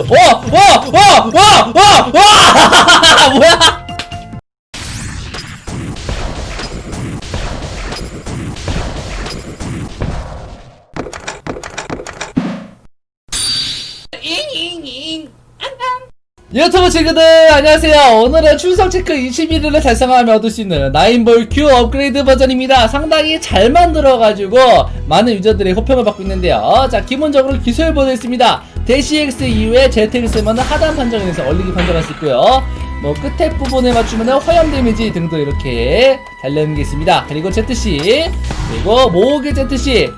와와와와와와! 뭐야? 유튜브 친구들 안녕하세요. 오늘은 출석 체크 21일을 달성하며 얻을 수 있는 나인볼 큐 업그레이드 버전입니다. 상당히 잘 만들어가지고 많은 유저들의 호평을 받고 있는데요. 자 기본적으로 기술 보도 있습니다 대시 X 이후에 ZX 쓰면 하단 판정에서 얼리기 판정할 수 있고요 뭐 끝에 부분에 맞추면 화염 데미지 등도 이렇게 달려있는 게 있습니다 그리고 ZC 그리고 모으기 ZC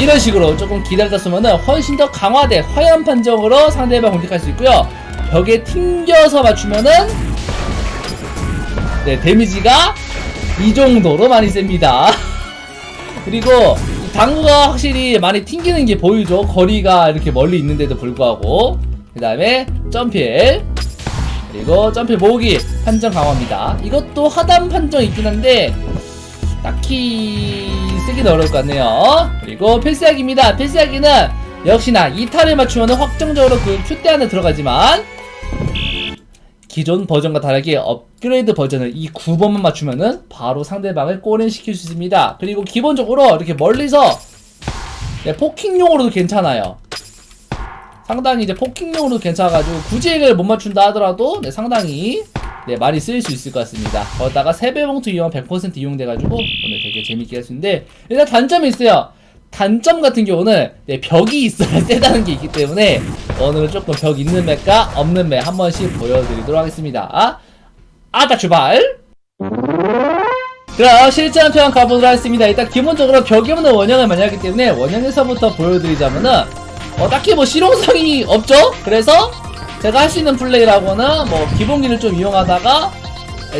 이런 식으로 조금 기다리다 쓰면 훨씬 더 강화된 화염 판정으로 상대방 공격할 수 있고요. 벽에 튕겨서 맞추면은 네 데미지가 이 정도로 많이 셉니다. 그리고 이 당구가 확실히 많이 튕기는 게 보이죠. 거리가 이렇게 멀리 있는데도 불구하고 그 다음에 점필 그리고 점필 모으기 판정 강화입니다. 이것도 하단 판정 있긴 한데 딱히 쓰기는 어려울 것 같네요. 그리고 필살기입니다. 필살기는 역시나 2타를 맞추면 확정적으로 그 큐대 안에 들어가지만 기존 버전과 다르게 업그레이드 버전을 이 9번만 맞추면은 바로 상대방을 꼬린시킬 수 있습니다. 그리고 기본적으로 이렇게 멀리서 네, 포킹용으로도 괜찮아요. 상당히 이제 포킹용으로도 괜찮아가지고 굳이 이걸 못 맞춘다 하더라도 네, 상당히 네, 많이 쓰일 수 있을 것 같습니다. 거기다가 세배 봉투 이용 100% 이용돼가지고 오늘 되게 재밌게 할 수 있는데 일단 단점이 있어요. 단점 같은 경우는 네, 벽이 있어야 세다는 게 있기 때문에 오늘은 조금 벽 있는 맵과 없는 맵 한 번씩 보여드리도록 하겠습니다. 아, 아다 출발! 그럼 실전 표현 가보도록 하겠습니다. 일단 기본적으로 벽이 없는 원형을 하기 때문에 원형에서부터 보여드리자면은 어, 딱히 뭐 실용성이 없죠? 그래서 제가 할 수 있는 플레이라고는 뭐 기본기를 좀 이용하다가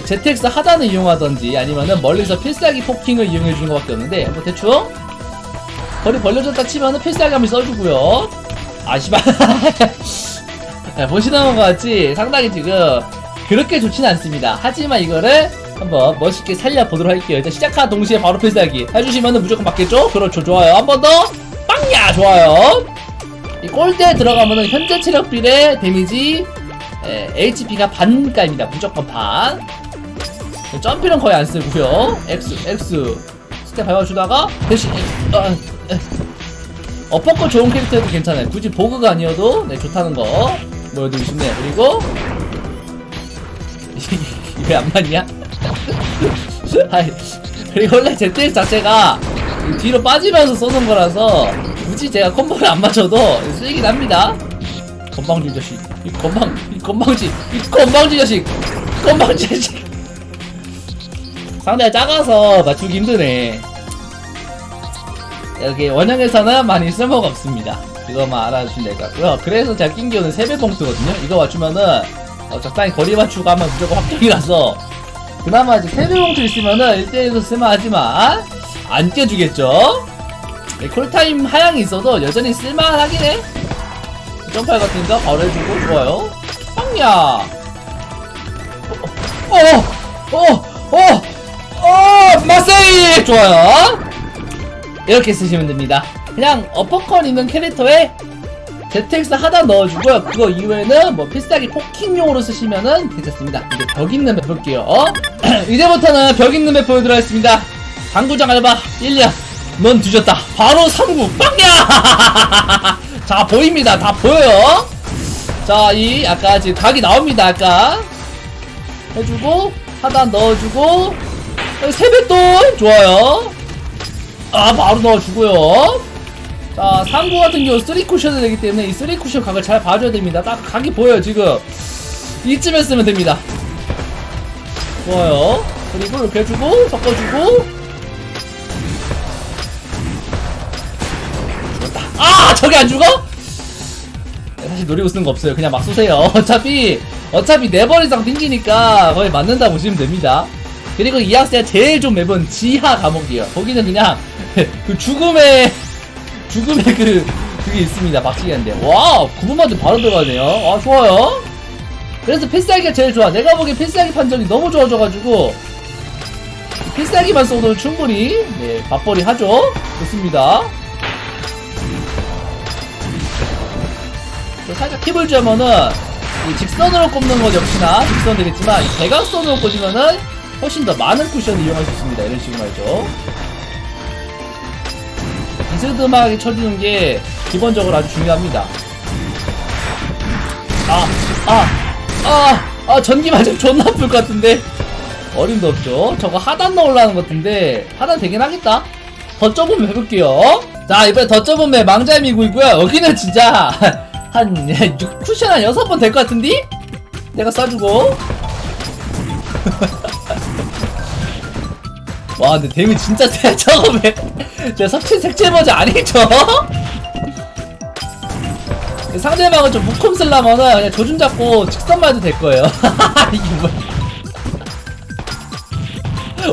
ZX 하단을 이용하던지 아니면은 멀리서 필살기 포킹을 이용해 주는 것 밖에 없는데 뭐 대충 거리 벌려졌다 치면은 필살기 한번 써주고요 아 씨발 야, 보시는 것 같이 상당히 지금 그렇게 좋지는 않습니다 하지만 이거를 한번 멋있게 살려보도록 할게요 일단 시작한 동시에 바로 필살기 해주시면은 무조건 맞겠죠? 그렇죠 좋아요 한 번 더 빵야 좋아요 이 골대에 들어가면은 현재 체력 비례 데미지 에, HP가 반가입니다. 무조건 반. 점피는 거의 안 쓰고요. X, X. 스텝 밟아주다가 대신 X. 어, 에. 어퍼컷 좋은 캐릭터도 괜찮아요. 굳이 보그가 아니어도 네, 좋다는 거 보여드리고 싶네요. 그리고 왜 안 맞냐? 아이, 그리고 원래 ZX 자체가 뒤로 빠지면서 쏘는 거라서 굳이 제가 콤보를 안 맞춰도 쓰이긴 합니다. 건방지 자식, 이 건방, 이 건방지, 이 건방지 자식, 건방지 자식. 상대가 작아서 맞추기 힘드네. 여기 원형에서는 많이 쓸모가 없습니다. 이거만 알아주시면 될 것 같고요. 그래서 제가 낀게 오늘 세배 봉투거든요. 이거 맞추면은 어, 적당히 거리 맞추고 하면 무조건 확정이라서 그나마 이제 세배 봉투 있으면은 1대1도 쓸만하지만 안 띄워주겠죠? 네, 콜타임 하향이 있어도 여전히 쓸만하긴 해. 점프할 같은 거 바로 해주고 좋아요. 빵야. 어, 어, 어, 어, 어, 마세이 좋아요. 이렇게 쓰시면 됩니다. 그냥 어퍼컷 있는 캐릭터에 ZX 하단 넣어주고요. 그거 이후에는 뭐 필살기 포킹용으로 쓰시면은 괜찮습니다. 이제 벽 있는 맵 볼게요. 어? 이제부터는 벽 있는 맵 보여드리겠습니다 당구장 알바 1년 넌 뒤졌다 바로 3구 빵야 자 보입니다 다 보여요 자 이 아까 지금 각이 나옵니다 아까 해주고 하단 넣어주고 세뱃돈 좋아요 아 바로 넣어주고요. 자 3구 같은 경우 3쿠션이 되기 때문에 이 3쿠션 각을 잘 봐줘야 됩니다. 딱 각이 보여요 지금. 이쯤에 쓰면 됩니다. 좋아요. 그리고 이렇게 해주고 섞어주고. 아 저게 안 죽어? 네, 사실 노리고 쓰는 거 없어요. 그냥 막 쏘세요. 어차피 어차피 네번 이상 튕기니까 거의 맞는다 보시면 됩니다 그리고 이 학생 제일 좀 맵은 지하 감옥이에요. 거기는 그냥 그 죽음의 죽음의 그 그게 있습니다. 박치기한데 와 9분만에 바로 들어가네요. 아 좋아요. 그래서 필살기가 제일 좋아. 내가 보기엔 필살기 판정이 너무 좋아져가지고 필살기만 쏘도 충분히 네 맞벌이 하죠. 좋습니다. 또 살짝 팁을 주자면은 이 직선으로 꼽는 것 역시나 직선 되겠지만 이 대각선으로 꽂으면은 훨씬 더 많은 쿠션을 이용할 수 있습니다. 이런 식으로 말이죠. 비스듬하게 쳐주는 게 기본적으로 아주 중요합니다. 아, 아, 아, 아, 전기 맞으면 존나 아플 것 같은데. 어림도 없죠. 저거 하단 넣으려는 것 같은데, 하단 되긴 하겠다. 더 좁으면 해볼게요. 자, 이번에 더 좁으면 망자미고이고요. 여기는 진짜, 한, 6, 쿠션 한 6번 될 것 같은데? 내가 쏴주고. 와, 근데 데미 진짜 세, 저거 왜, 저 석친 색칠 버전 아니죠? 상대방을 좀 묶음 쓰려면은 그냥 조준 잡고 직선만 해도 될 거예요. 이게 뭐야.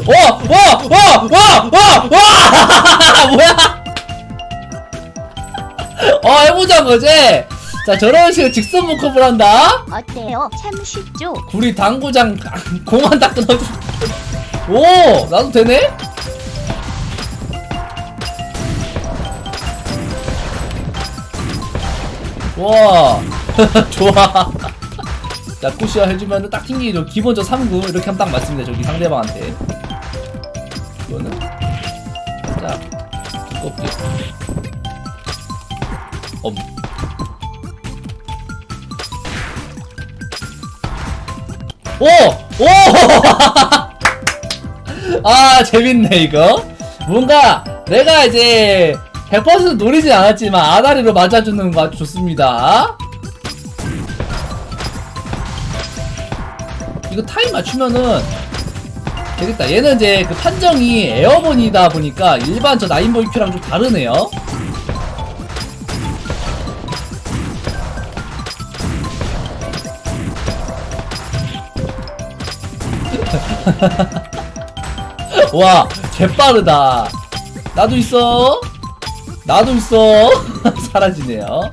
와! 와! 와! 와! 와! 와! 뭐야! 어, 해보자, 거지? 자, 저런 식으로 직선 묶음을 한다? 어때요? 참 쉽죠? 구리 당구장 공안 딱 끊어줘. 오! 나도 되네? 와! 좋아. 자, 쿠시아 해주면 딱 튕기죠. 기본적 3구. 이렇게 하면 딱 맞습니다. 저기 상대방한테. 이거는. 자, 두껍게. 엄. 오! 오! 아, 재밌네, 이거. 뭔가, 내가 이제, 100% 노리진 않았지만, 아다리로 맞아주는 거 아주 좋습니다. 이거 타임 맞추면은, 되겠다. 얘는 이제 그 판정이 에어본이다 보니까, 일반 저 나인보이 큐랑 좀 다르네요. 와, 개빠르다. 나도 있어. 나도 있어. 사라지네요.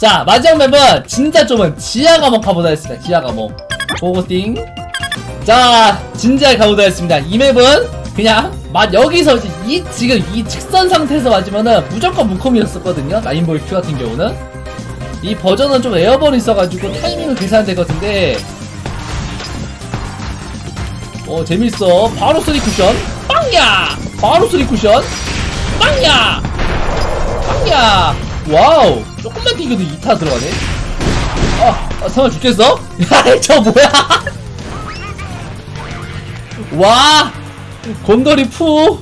자, 마지막 맵은 진짜 좁은 지하 감옥 가보다 했습니다. 지하 감옥. 고고띵. 자, 진지하게 가보다 했습니다. 이 맵은 그냥 맛 여기서 이 지금 이 직선 상태에서 맞으면은 무조건 무콤이었었거든요. 라인보이 큐 같은 경우는. 이 버전은 좀 에어본이 있어가지고 타이밍을 계산해야 될것 같은데 어 재밌어. 바로 쓰리 쿠션. 빵야! 바로 쓰리 쿠션. 빵야! 빵야! 와우! 조금만 뛰겨도 2타 들어가네. 아, 아 상황 죽겠어? 야저 뭐야? 와! 곰돌이 푸!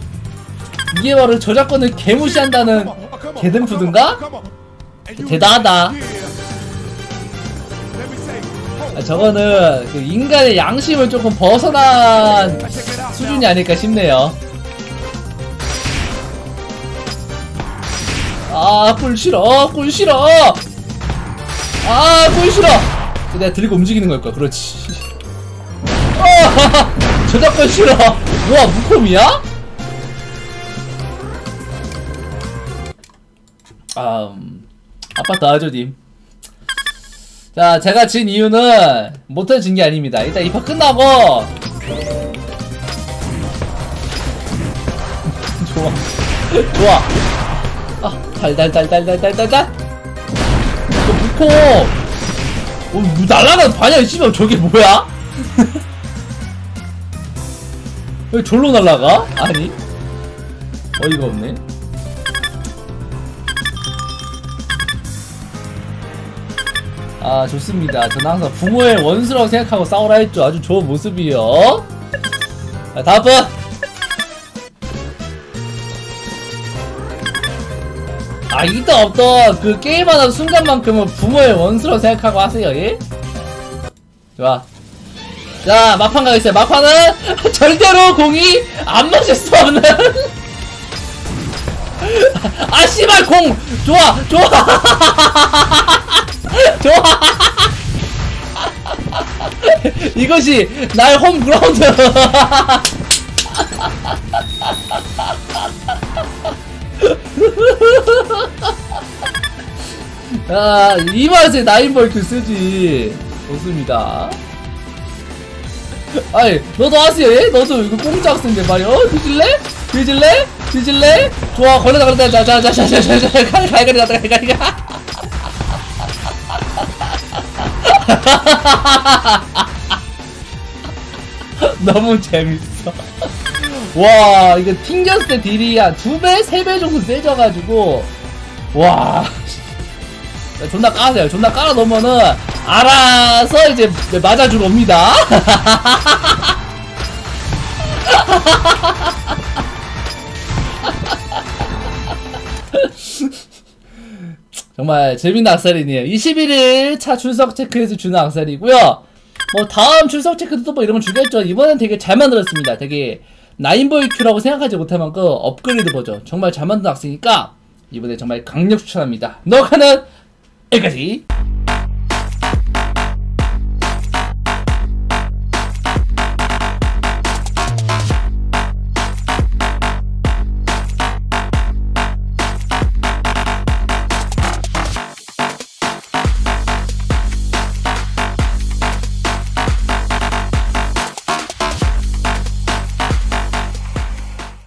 이게 바로 저작권을 개무시한다는 개듬푸든가? 대단하다. 아, 저거는 그 인간의 양심을 조금 벗어난 수준이 아닐까 싶네요. 아, 꿀 싫어, 꿀 싫어. 아, 꿀 싫어. 내가 들고 움직이는 걸 거야. 그렇지. 아, 저작권 싫어. 뭐야, 무콤이야? 아, 음, 아파트 아저님. 자, 제가 진 이유는 못해 진게 아닙니다. 일단 이파 끝나고 좋아, 좋아. 아, 달달달달달달달달. 저 무코. 어, 뭐 날라가는 반야 씨발 저게 뭐야? 왜 절로 날라가? 아니, 어이가 없네. 아 좋습니다. 저는 항상 부모의 원수라고 생각하고 싸우라 했죠. 아주 좋은 모습이요. 자, 다음 분. 아 있던 없던 그 게임하는 순간만큼은 부모의 원수라고 생각하고 하세요. 예? 좋아. 자 막판 가겠어요. 막판은 절대로 공이 안 맞을 수 없는. 아 씨발 공 좋아 좋아. 좋아. 이것이 나의 홈그라운드. 아, 이 맛에 나인벌크 쓰지. 좋습니다. 아이, 너도 하세요, 예? 너도 이거 공짜 학생인데 말이야. 어, 뒤질래? 뒤질래? 뒤질래? 좋아, 걸려다, 걸려다. 자, 자, 자, 자, 자, 자, 자, 갈갈이 나다, 갈갈이 가. 너무 재밌어. 와, 이거 튕겼을 때 딜이 한두 배, 세 배 정도 세져가지고, 와. 존나 까세요. 존나 깔아 놓으면은, 알아서 이제 맞아주러 옵니다. 정말 재밌는 악살이네요. 21일 차 출석 체크해서 주는 악살이고요. 뭐 다음 출석 체크도 뭐 이런 건 주겠죠. 이번엔 되게 잘 만들었습니다. 되게 나인보이 큐라고 생각하지 못할 만큼 업그레이드 버전 정말 잘 만든 악세니까 이번에 정말 강력 추천합니다. 너가는 여기까지.